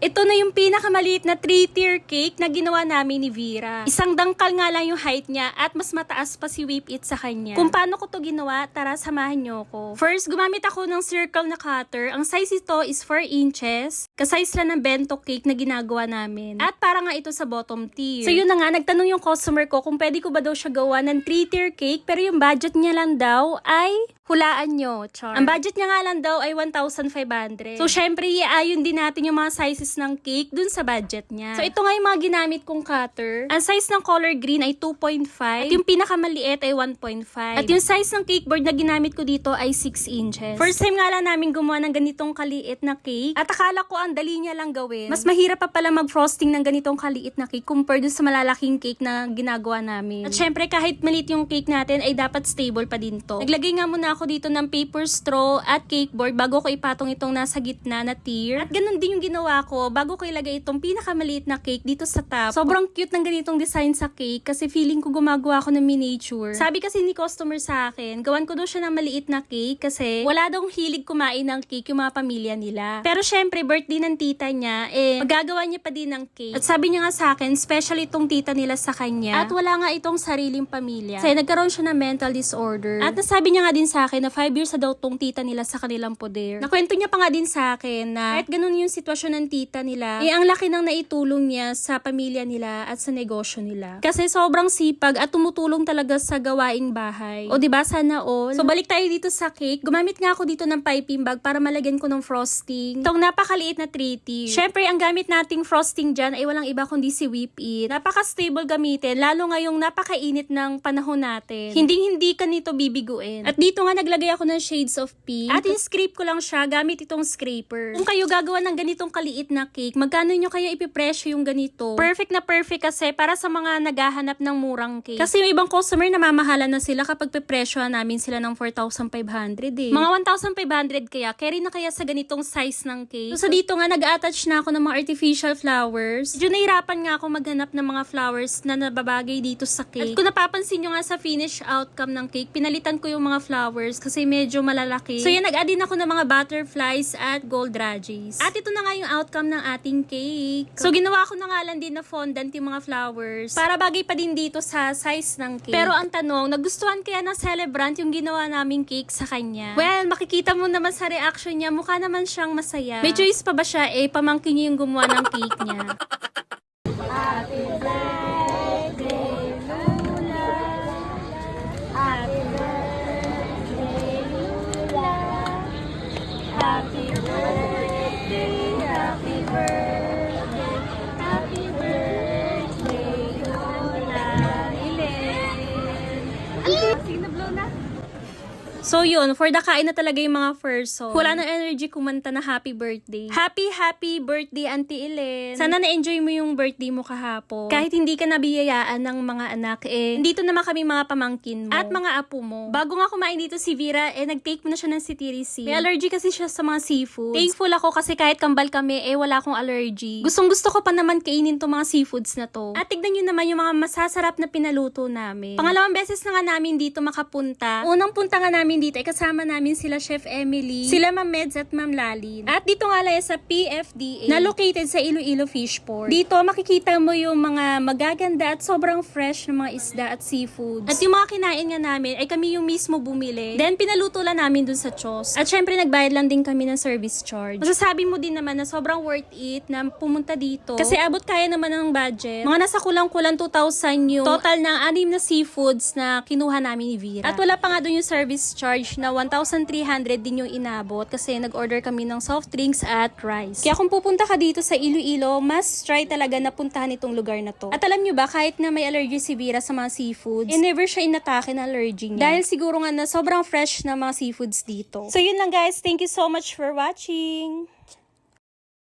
Ito na yung pinakamaliit na 3-tier cake na ginawa namin ni Vera. Isang dangkal nga lang yung height niya at mas mataas pa si Whip It sa kanya. Kung paano ko to ginawa, tara samahan niyo ko. First, gumamit ako ng circle na cutter. Ang size ito is 4 inches. Kasize lang ng bento cake na ginagawa namin. At para nga ito sa bottom tier. So yun na nga, nagtanong yung customer ko kung pwede ko ba daw siya gawa ng 3-tier cake pero yung budget niya lang daw ay hulaan nyo, char. Ang budget niya nga lang daw ay 1,500. So, syempre, iayon din natin yung mga sizes ng cake dun sa budget niya. So, ito nga yung mga ginamit kong cutter. Ang size ng color green ay 2.5. At yung pinakamaliit ay 1.5. At yung size ng cake board na ginamit ko dito ay 6 inches. First time nga lang namin gumawa ng ganitong kaliit na cake. At akala ko ang dali niya lang gawin. Mas mahirap pa pala mag-frosting ng ganitong kaliit na cake compared dun sa malalaking cake na ginagawa namin. At syempre, kahit maliit yung cake natin, ay dapat stable pa din to. Naglagay nga muna ako dito ng paper straw at cake board bago ko ipatong itong nasa gitna na tier. At ganun din yung ginawa ko bago ko ilagay itong pinakamaliit na cake dito sa top. Sobrang cute ng ganitong design sa cake kasi feeling ko gumagawa ako ng miniature. Sabi kasi ni customer sa akin, gawan ko daw siya ng maliit na cake kasi wala daw hilig kumain ng cake yung mga pamilya nila. Pero syempre, birthday ng tita niya, eh, magagawa niya pa din ng cake. At sabi niya nga sa akin, special itong tita nila sa kanya. At wala nga itong sariling pamilya. Kasi nagkaroon siya ng mental disorder. At nasabi niya nga din sa akin na 5 years na daw tong tita nila sa kanilang poder. Nakwento niya pa nga din sa akin na kahit ganun yung sitwasyon ng tita nila, eh ang laki ng naitulong niya sa pamilya nila at sa negosyo nila. Kasi sobrang sipag at tumutulong talaga sa gawaing bahay. O 'di ba sana all? So balik tayo dito sa cake. Gumamit nga ako dito ng piping bag para malagyan ko ng frosting. Itong napakaliit na 3T. Syempre, ang gamit nating frosting dyan ay walang iba kundi si Whip It. Napaka-stable gamitin, lalo ngayong napakainit ng panahon natin. Hindi-hindi ka nito bibiguin. At dito nga naglagay ako ng shades of pink. At in-scrape ko lang siya gamit itong scraper. Kung kayo gagawa ng ganitong kaliit na cake, magkano nyo kaya ipipresyo yung ganito? Perfect na perfect kasi para sa mga naghahanap ng murang cake. Kasi yung ibang customer namamahala na sila kapag pipresyohan namin sila ng 4,500 eh. Mga 1,500 kaya, carry na kaya sa ganitong size ng cake. So, sa dito nga, nag-attach na ako ng mga artificial flowers. Medyo nahirapan nga ako maghanap ng mga flowers na nababagay dito sa cake. At kung napapansin nyo nga sa finish outcome ng cake, pinalitan ko yung mga flowers kasi medyo malalaki. So, yan, nag-add din ako ng mga butterflies at gold rajies. At ito na nga yung outcome ng ating cake. So, ginawa ko na nga lang din na fondant yung mga flowers para bagay pa din dito sa size ng cake. Pero ang tanong, nagustuhan kaya ng celebrant yung ginawa naming cake sa kanya? Well, makikita mo naman sa reaction niya, mukha naman siyang masaya. May choice pa ba siya? Eh, pamangkin niya yung gumawa ng cake niya. Sige na, blow na. So yun, for the kain na talaga yung mga first song. Wala ng energy kumanta na happy birthday. Happy, happy birthday, Auntie Ellen. Sana na-enjoy mo yung birthday mo kahapon. Kahit hindi ka nabiyayaan ng mga anak, eh, dito naman kami mga pamangkin mo. At mga apo mo. Bago nga kumain dito si Vera, eh, nag-take mo na siya ng cetirizine. May allergy kasi siya sa mga seafood. Thankful ako kasi kahit kambal kami, eh, wala akong allergy. Gustong gusto ko pa naman kainin tong mga seafoods na to. At tignan nyo naman yung mga masasarap na pinaluto namin. Pangalawang beses na nga namin dito makapunta. Unang punta nga namin dito ay kasama namin sila Chef Emily, sila Ma'am Meds at Ma'am Lalin. At dito nga lang sa PFDA na located sa Iloilo Fishport. Dito makikita mo yung mga magaganda at sobrang fresh ng mga isda at seafoods. At yung mga kinain nga namin ay kami yung mismo bumili. Then pinaluto lang namin dun sa Chos. At syempre nagbayad lang din kami ng service charge. Masasabi mo din naman na sobrang worth it na pumunta dito. Kasi abot kaya naman ng budget. Mga nasa kulang-kulang 2,000 yung total ng anim na seafoods na kinuha namin ni Vera. At wala pa nga dun yung service charge na 1,300 din yung inabot kasi nag-order kami ng soft drinks at rice. Kaya kung pupunta ka dito sa Iloilo, mas try talaga na puntahan itong lugar na to. At alam nyo ba, kahit na may allergy si Vera sa mga seafoods, eh never siya inatake na allergy niya. Dahil siguro nga na sobrang fresh na mga seafoods dito. So yun lang guys, thank you so much for watching!